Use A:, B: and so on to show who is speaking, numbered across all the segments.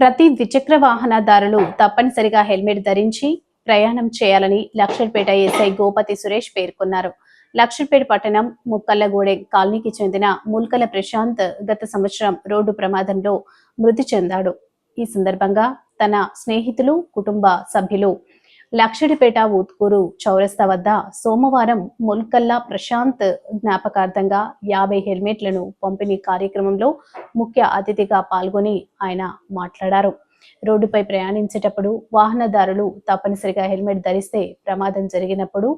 A: ప్రతి ద్విచక్ర వాహనదారులు తప్పనిసరిగా హెల్మెట్ ధరించి ప్రయాణం చేయాలని లక్షర్పేట ఎస్ఐ గోపతి సురేష్ పేర్కొన్నారు. లక్షర్పేట పట్టణం ముక్కల్లగూడెం కాలనీకి చెందిన ముల్కల ప్రశాంత్ గత సంవత్సరం రోడ్డు ప్రమాదంలో మృతి చెందాడు. ఈ సందర్భంగా తన స్నేహితులు కుటుంబ సభ్యులు లక్షడిపేట ఊత్కూరు చౌరస్తా వద్ద సోమవారం ముల్కల్లా ప్రశాంత్ జ్ఞాపకార్థంగా యాభై హెల్మెట్లను పంపిణీ కార్యక్రమంలో ముఖ్య అతిథిగా పాల్గొని ఆయన మాట్లాడారు. రోడ్డుపై ప్రయాణించేటప్పుడు వాహనదారులు తప్పనిసరిగా హెల్మెట్ ధరిస్తే ప్రమాదం జరిగినప్పుడు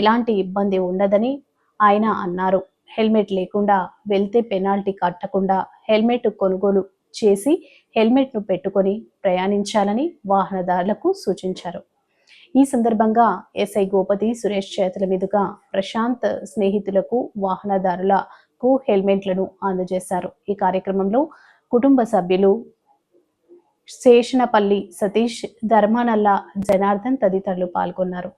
A: ఎలాంటి ఇబ్బంది ఉండదని ఆయన అన్నారు. హెల్మెట్ లేకుండా వెళ్తే పెనాల్టీ కట్టకుండా హెల్మెట్ కొనుగోలు చేసి హెల్మెట్ను పెట్టుకొని ప్రయాణించాలని వాహనదారులకు సూచించారు. ఈ సందర్భంగా ఎస్ఐ గోపతి సురేష్ చేతుల మీదుగా ప్రశాంత్ స్నేహితులకు వాహనదారులకు హెల్మెట్లను అందజేశారు. ఈ కార్యక్రమంలో కుటుంబ సభ్యులు శేషనపల్లి సతీష్ ధర్మానల్ల జనార్దన్ తదితరులు పాల్గొన్నారు.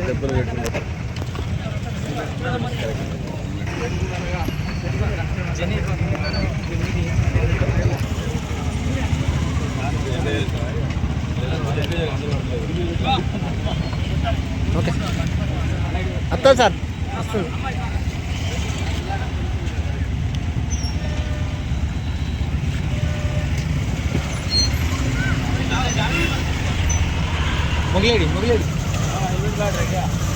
B: డబ్బులు పెట్టుకుంటారు ఓకే. వస్తా సార్. వస్తుంది మొగలేడి మొగలేడి மாட்டாடுறீங்க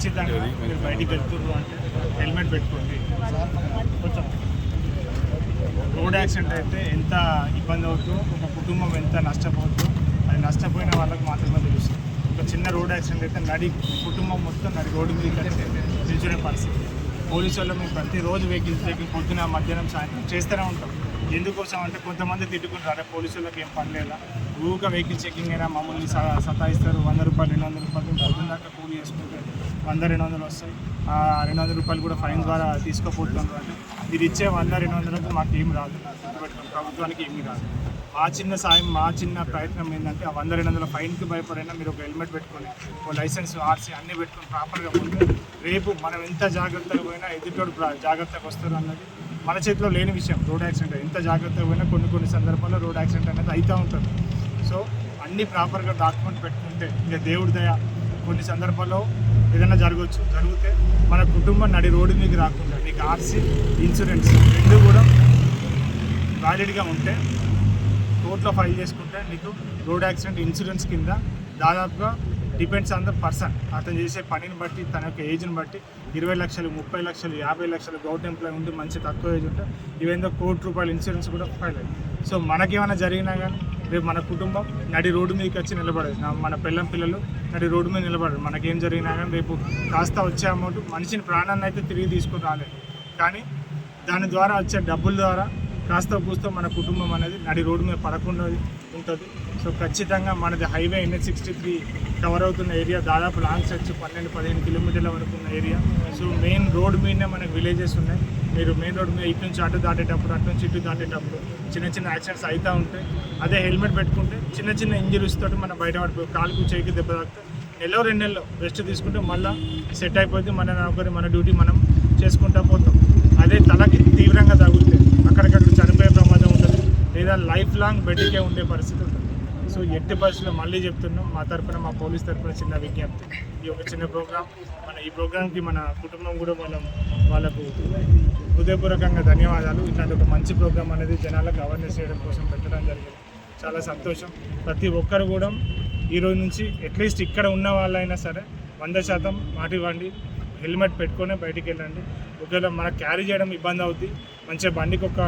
C: ఖచ్చితంగా మీరు బయటికి వెళ్తున్నారు అంటే హెల్మెట్ పెట్టుకోండి. కొంచెం రోడ్ యాక్సిడెంట్ అయితే ఎంత ఇబ్బంది అవుతుందో ఒక కుటుంబం ఎంత నష్టపోతుందో అది నష్టపోయిన వాళ్ళకి మాత్రమే తెలుస్తుంది ఒక చిన్న రోడ్ యాక్సిడెంట్ అయితే నడి కుటుంబం మొత్తం నడి రోడ్డు మీద నిల్చునే పరిస్థితి. పోలీసు వాళ్ళు మేము ప్రతిరోజు వెహికల్ చెకింగ్ పొద్దున మధ్యాహ్నం సాయంత్రం చేస్తూనే ఉంటాం. ఎందుకోసం అంటే కొంతమంది తిట్టుకుంటారు. పోలీసు వాళ్ళకి ఏం పని లేదా ఊరిక వెహికల్ చెకింగ్ అయినా మమ్మల్ని సతాయిస్తారు. వంద రూపాయలు రెండు వందల రూపాయలు దాకా కూలి చేసుకుంటే వంద రెండు వందలు వస్తాయి. ఆ రెండు వందల రూపాయలు కూడా ఫైన్ ద్వారా తీసుకోపోతున్నారు అంటే మీరు ఇచ్చే వంద రెండు వందలకి మాకు ఏం రాదు. ప్రభుత్వానికి ఏమీ రాదు. మా చిన్న సాయం మా చిన్న ప్రయత్నం ఏంటంటే ఆ వంద రెండు వందల ఫైన్కి భయపడైనా మీరు ఒక హెల్మెట్ పెట్టుకొని ఓ లైసెన్స్ ఆర్సీ అన్నీ పెట్టుకొని ప్రాపర్గా ఉంటే రేపు మనం ఎంత జాగ్రత్తగా పోయినా ఎదుటోడు ప్రా- జాగ్రత్తగా వస్తారు అన్నది మన చేతిలో లేని విషయం. Road accident. ఎంత జాగ్రత్తగా పోయినా కొన్ని కొన్ని సందర్భాల్లో రోడ్ యాక్సిడెంట్ అనేది అవుతూ ఉంటుంది. సో అన్నీ ప్రాపర్గా డాక్యుమెంట్ పెట్టుకుంటే ఇక దేవుడి దయ. కొన్ని సందర్భాల్లో ఏదైనా జరగవచ్చు. జరిగితే మన కుటుంబం నడి రోడ్డు మీకు రాకుండా మీకు ఆర్సీ ఇన్సూరెన్స్ రెండు కూడా వ్యాలిడ్గా ఉంటే కోర్టులో ఫైల్ చేసుకుంటే నీకు రోడ్ యాక్సిడెంట్ ఇన్సూరెన్స్ కింద దాదాపుగా డిపెండ్స్ ఆన్ ద పర్సన్. అతను చేసే పనిని బట్టి తన యొక్క ఏజ్ని బట్టి ఇరవై లక్షలు ముప్పై లక్షలు యాభై లక్షలు గవర్నమెంట్ ఎంప్లాయ్ ఉంటే మంచి తక్కువ ఏజ్ ఉంటే ఇవేందో కోటి రూపాయల ఇన్సూరెన్స్ కూడా ఫైల్ అయ్యింది సో మనకేమైనా జరిగినా కానీ రేపు మన కుటుంబం నడి రోడ్డు మీదకి వచ్చి నిలబడదు. మన పిల్లం పిల్లలు నడి రోడ్డు మీద నిలబడరు. మనకేం జరిగినా కానీ రేపు కాస్త వచ్చే అమౌంట్ మనిషిని ప్రాణాన్ని అయితే తిరిగి తీసుకుని రాలేదు. కానీ దాని ద్వారా వచ్చే డబ్బుల ద్వారా కాస్త కూస్తో మన కుటుంబం అనేది నడి రోడ్డు మీద పడకుండా ఉంటుంది. సో ఖచ్చితంగా మనది highway NH sixty three cover అవుతున్న ఏరియా దాదాపు లాంగ్ స్ట్రెచ్ పన్నెండు పదిహేను కిలోమీటర్ల వరకు ఉన్న ఏరియా. సో మెయిన్ రోడ్ మీదనే మనకి విలేజెస్ ఉన్నాయి. మీరు మెయిన్ రోడ్ మీద ఇటు నుంచి అటు దాటేటప్పుడు అటు నుంచి ఇటు దాటేటప్పుడు చిన్న చిన్న యాక్సిడెంట్స్ అవుతూ ఉంటాయి. అదే హెల్మెట్ పెట్టుకుంటే చిన్న చిన్న ఇంజరీస్ తోటి మనం బయట పడిపోయి కాలుకు చేయికి దెబ్బ తాకితే నెలలో రెండు నెలలు రెస్ట్ తీసుకుంటే మళ్ళీ సెట్ అయిపోతే మన నౌకరి మన డ్యూటీ మనం చేసుకుంటా పోతాం. అదే తలకి తీవ్రంగా తగ్గుతుంది అక్కడికక్కడ లేదా లైఫ్ లాంగ్ బెడ్కే ఉండే పరిస్థితి ఉంటుంది. సో ఎట్టి పరిస్థితుల్లో మళ్ళీ చెప్తున్నాం మా తరపున మా పోలీస్ తరపున చిన్న విజ్ఞప్తి. ఈ ఒక చిన్న ప్రోగ్రామ్ మన ఈ ప్రోగ్రామ్కి మన కుటుంబం కూడా మనం వాళ్ళకు హృదయపూర్వకంగా ధన్యవాదాలు. ఇట్లాంటి ఒక మంచి ప్రోగ్రామ్ అనేది జనాలకు అవేర్నెస్ చేయడం కోసం పెట్టడం జరిగింది. చాలా సంతోషం. ప్రతి ఒక్కరు కూడా ఈ రోజు నుంచి అట్లీస్ట్ ఇక్కడ ఉన్న వాళ్ళైనా సరే వంద శాతం మాట ఇవ్వండి హెల్మెట్ పెట్టుకొని బయటికి వెళ్ళండి. ఒకవేళ మనకు క్యారీ చేయడం ఇబ్బంది అవుద్ది మంచిగా బండికి ఒక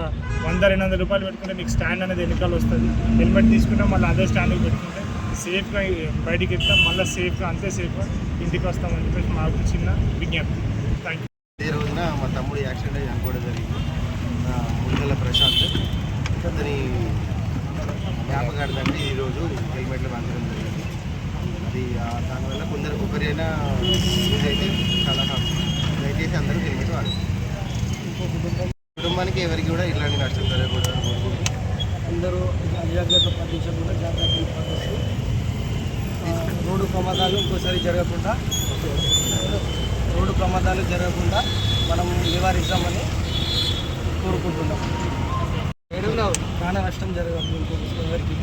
C: వంద రెండు వందల రూపాయలు పెట్టుకుంటే మీకు స్టాండ్ అనేది వెనకాల వస్తుంది. హెల్మెట్ తీసుకుంటే మళ్ళీ అదే స్టాండ్కి పెట్టుకుంటే సేఫ్గా బయటికి వెళ్తాం మళ్ళీ సేఫ్గా అంతే సేఫ్గా ఇంటికి వస్తామని చెప్పేసి మాకు చిన్న విజ్ఞప్తి. థ్యాంక్ యూ
D: ఈ రోజున మా తమ్ముడు యాక్సిడెంట్ అయ్యి అనుకోవడం జరిగింది. ఆ, ప్రశాంత్. అతని జ్ఞాపకార్థంగా ఈరోజు హెల్మెట్లు పంచడం జరిగింది. అది దానివల్ల కొందరికి ఒకరైనా అయితే చాలా దయచేసి అందరూ హెల్మెట్ వాడాలి కుటుంబానికి ఎవరికి కూడా ఇలాంటి నష్టం కోరుకుంటున్నాను
E: అందరూ జాగ్రత్త పాటించకుండా జాగ్రత్తలు పాటిస్తూ రోడ్డు ప్రమాదాలు ఇంకోసారి జరగకుండా రోడ్డు ప్రమాదాలు జరగకుండా మనం నివారిస్తామని కోరుకుంటున్నాం. ప్రాణ నష్టం జరగదు ఇంకొక ఎవరికి